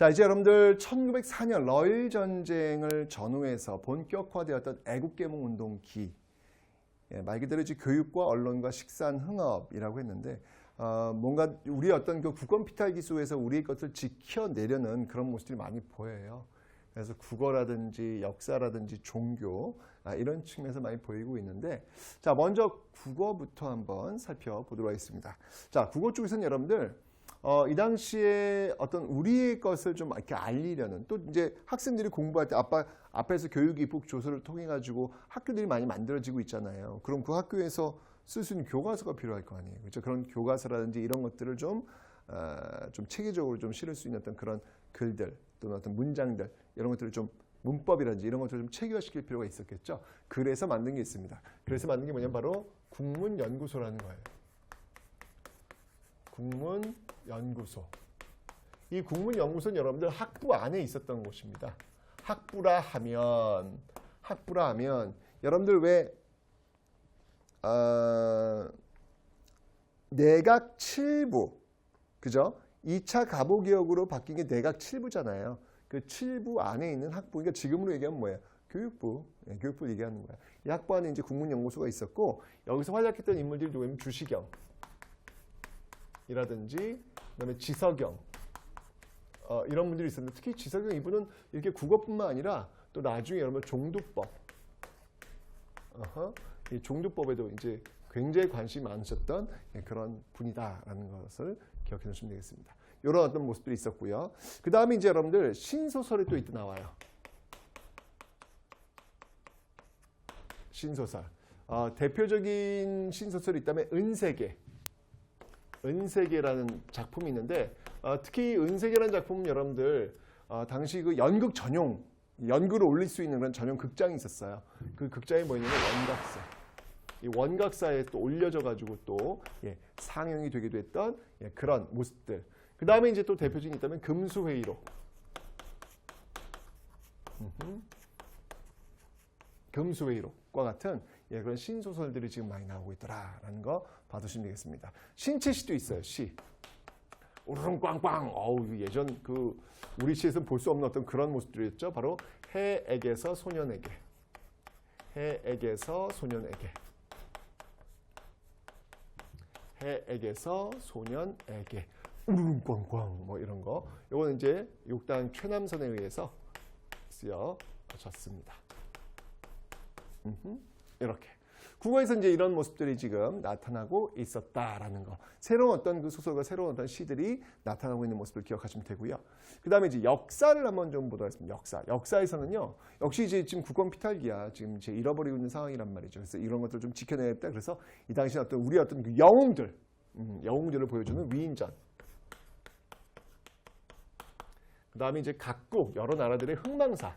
자, 이제 여러분들 1904년 러일 전쟁을 전후해서 본격화되었던 애국개몽 운동기. 예, 말 그대로 이제 교육과 언론과 식산 흥업이라고 했는데 어, 뭔가 우리 어떤 그 국권 피탈기 속에서 우리의 것을 지켜내려는 그런 모습들이 많이 보여요. 그래서 국어라든지 역사라든지 종교 아, 이런 측면에서 많이 보이고 있는데 자 먼저 국어부터 한번 살펴보도록 하겠습니다. 자 국어 쪽에서는 여러분들 어, 이 당시에 어떤 우리의 것을 좀 이렇게 알리려는 또 이제 학생들이 공부할 때 아빠 앞에서 교육 입국 조서를 통해 가지고 학교들이 많이 만들어지고 있잖아요. 그럼 그 학교에서 쓸 수 있는 교과서가 필요할 거 아니에요. 그렇죠? 그런 교과서라든지 이런 것들을 좀, 어, 좀 체계적으로 좀 실을 수 있는 어떤 그런 글들 또는 어떤 문장들 이런 것들을 좀 문법이라든지 이런 것들을 좀 체계화시킬 필요가 있었겠죠. 그래서 만든 게 있습니다. 그래서 만든 게 뭐냐면 바로 국문연구소라는 거예요. 국문연구소. 이 국문연구소는 여러분들 학부 안에 있었던 곳입니다. 학부라 하면 학부라 하면 여러분들 왜 어, 내각 7부 그죠? 2차 가보개혁으로 바뀐 게 내각 7부잖아요. 그 7부 안에 있는 학부, 그러니까 지금으로 얘기하면 뭐예요? 교육부, 예, 교육부 얘기하는 거야. 이 학부 안에 이제 국문연구소가 있었고 여기서 활약했던 인물들이 누구냐면 주시경, 이라든지 그다음에 지석영 어, 이런 분들이 있었는데 특히 지석영 이분은 이렇게 국어뿐만 아니라 또 나중에 여러분 종두법 어허, 이 종두법에도 이제 굉장히 관심이 많으셨던 예, 그런 분이다라는 것을 기억해 두시면 되겠습니다. 이런 어떤 모습들이 있었고요. 그 다음에 이제 여러분들 신소설이 또 이때 나와요. 신소설. 어, 대표적인 신소설이 있다면 은세계. 은세계라는 작품이 있는데 어, 특히 은세계라는 작품은 여러분들 어, 당시 그 연극 전용 연극을 올릴 수 있는 그런 전용 극장이 있었어요. 그 극장이 뭐였냐면 원각사. 이 원각사에 또 올려져 가지고 또 예, 상영이 되기도 했던 예, 그런 모습들. 그 다음에 이제 또 대표적인 게 있다면 금수회의록. 금수회의록과 같은 예, 그런 신소설들이 지금 많이 나오고 있더라라는 거 봐두시면 되겠습니다. 신체 시도 있어요. 시. 우르릉 꽝꽝. 어우 예전 그 우리 시에서 볼 수 없는 어떤 그런 모습들이었죠. 바로 해에게서 소년에게. 해에게서 소년에게. 해에게서 소년에게. 우르릉 꽝꽝 뭐 이런 거. 이거는 이제 육당 최남선에 의해서 쓰여졌습니다. 이렇게. 국어에서 이제 이런 모습들이 지금 나타나고 있었다라는 거. 새로운 어떤 그 소설과 새로운 어떤 시들이 나타나고 있는 모습을 기억하시면 되고요. 그 다음에 이제 역사를 한번 좀 보도록 하겠습니다. 역사. 역사에서는요, 역시 이제 지금 국권 피탈기야. 지금 이제 잃어버리고 있는 상황이란 말이죠. 그래서 이런 것들을 좀 지켜내야겠다. 그래서 이 당시 어떤 우리 어떤 그 영웅들, 음, 영웅들을 보여주는 위인전. 그 다음에 이제 각국, 여러 나라들의 흥망사.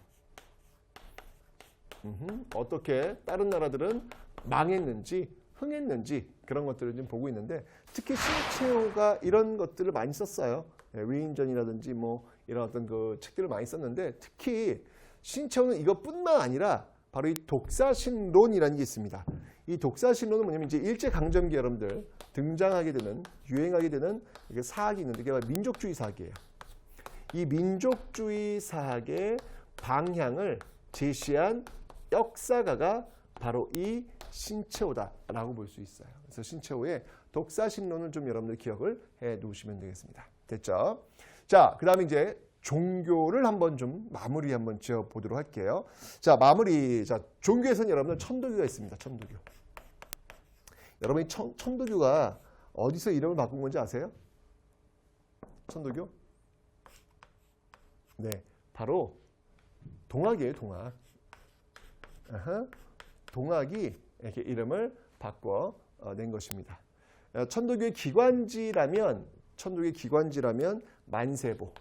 음흠, 어떻게 다른 나라들은 망했는지 흥했는지 그런 것들을 좀 보고 있는데 특히 신채호가 이런 것들을 많이 썼어요. 예, 위인전이라든지 뭐 이런 어떤 그 책들을 많이 썼는데 특히 신채호는 이것뿐만 아니라 바로 이 독사신론이라는 게 있습니다. 이 독사신론은 뭐냐면 이제 일제 강점기 여러분들 등장하게 되는 유행하게 되는 사학이 있는데 바로 민족주의 사학이에요. 이 민족주의 사학의 방향을 제시한 역사가가 바로 이 신채호다라고 볼 수 있어요. 그래서 신채호의 독사신론을 좀 여러분들 기억을 해 두시면 되겠습니다. 됐죠? 자, 그 다음에 이제 종교를 한번 좀 마무리 한번 지어 보도록 할게요. 자, 마무리. 자, 종교에서는 여러분들 천도교가 있습니다. 천도교. 여러분이 천, 천도교가 어디서 이름을 바꾼 건지 아세요? 천도교? 네, 바로 동학이에요, 동학. 아하, 동학이 이렇게 이름을 바꿔 어, 낸 것입니다. 어, 천도교의 기관지라면 천도교의 기관지라면 만세보.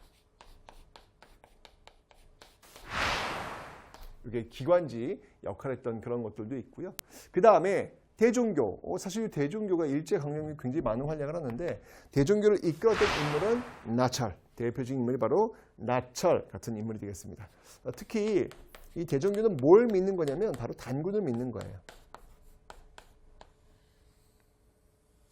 이게 기관지 역할을 했던 그런 것들도 있고요. 그 다음에 대종교. 어, 사실 대종교가 일제 강점기 굉장히 많은 활약을 하는데 대종교를 이끌었던 인물은 나철. 대표적인 인물이 바로 나철 같은 인물이 되겠습니다. 어, 특히 이 대종교는 뭘 믿는 거냐면 바로 단군을 믿는 거예요.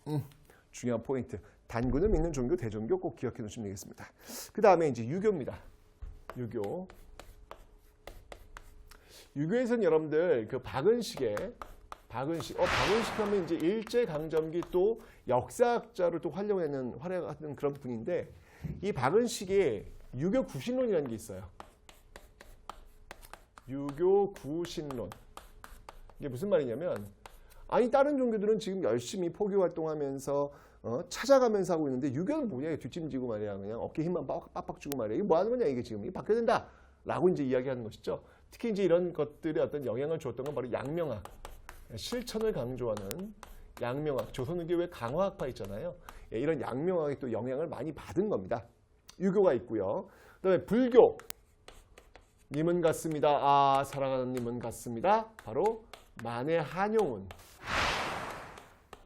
음, 중요한 포인트. 단군을 믿는 종교, 대종교 꼭 기억해 놓으시면 되겠습니다. 그 다음에 이제 유교입니다. 유교. 유교에서는 여러분들 그 박은식의 박은식, 어 박은식 하면 이제 일제 강점기 또 역사학자로 또 활용하는 활약하는 그런 분인데 이 박은식의 유교 구신론이라는 게 있어요. 유교 구신론. 이게 무슨 말이냐면 아니 다른 종교들은 지금 열심히 포교 활동하면서 어, 찾아가면서 하고 있는데 유교는 뭐냐 뒷짐지고 말이야 그냥 어깨 힘만 빡- 빡빡 주고 말이야 이게 뭐 하는 거냐 이게 지금 이게 바뀌어야 된다 라고 이제 이야기하는 것이죠. 특히 이제 이런 것들에 어떤 영향을 줬던 건 바로 양명학 실천을 강조하는 양명학 조선의교 왜 강화학파 있잖아요. 예, 이런 양명학이 또 영향을 많이 받은 겁니다. 유교가 있고요. 그 다음에 불교 님은 같습니다. 아 사랑하는 님은 같습니다. 바로 만해 한용운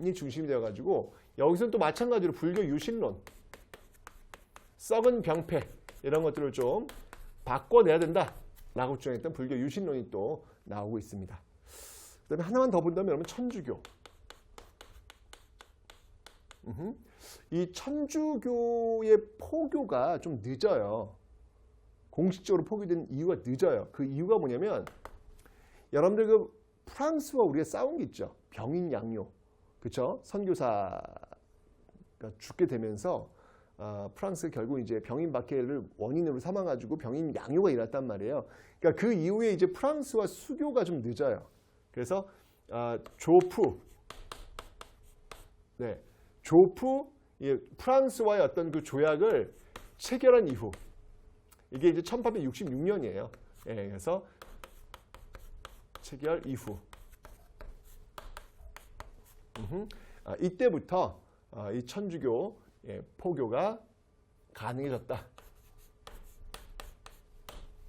이 중심이 되어가지고 여기서는 또 마찬가지로 불교 유신론, 썩은 병폐 이런 것들을 좀 바꿔내야 된다라고 주장했던 불교 유신론이 또 나오고 있습니다. 그다음에 하나만 더 본다면 여러분 천주교. 이 천주교의 포교가 좀 늦어요. 공식적으로 포기된 이유가 늦어요. 그 이유가 뭐냐면 여러분들 그 프랑스와 우리가 싸운 게 있죠. 병인 양요. 그렇죠? 선교사가 죽게 되면서 어, 프랑스 결국 이제 병인 박해를 원인으로 삼아 가지고 병인 양요가 일어났단 말이에요. 그러니까 그 이후에 이제 프랑스와 수교가 좀 늦어요. 그래서 아, 조프 네. 조프 이 프랑스와의 어떤 그 조약을 체결한 이후 이게 이제 1866년이에요. 예, 그래서 체결 이후. 아, 이때부터 아, 이 천주교 예, 포교가 가능해졌다.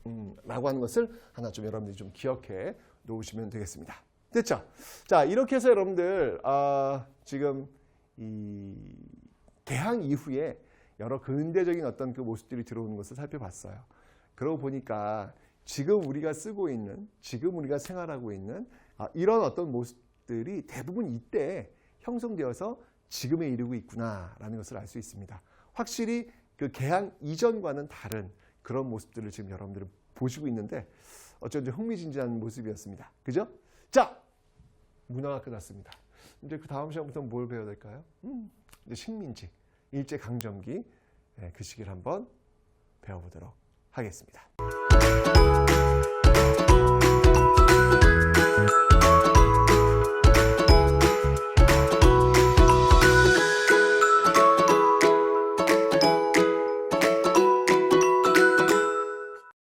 음, 라고 하는 것을 하나 좀 여러분들이 좀 기억해 놓으시면 되겠습니다. 됐죠? 자, 이렇게 해서 여러분들 아, 지금 이 개항 이후에 여러 근대적인 어떤 그 모습들이 들어오는 것을 살펴봤어요. 그러고 보니까 지금 우리가 쓰고 있는, 지금 우리가 생활하고 있는 아, 이런 어떤 모습 들이 대부분 이때 형성되어서 지금에 이르고 있구나라는 것을 알 수 있습니다. 확실히 그 개항 이전과는 다른 그런 모습들을 지금 여러분들은 보시고 있는데 어쩐지 흥미진진한 모습이었습니다. 그죠? 자, 문화가 끝났습니다. 이제 그 다음 시간부터 뭘 배워야 될까요? 음, 이제 식민지, 일제 강점기 예, 그 시기를 한번 배워보도록 하겠습니다.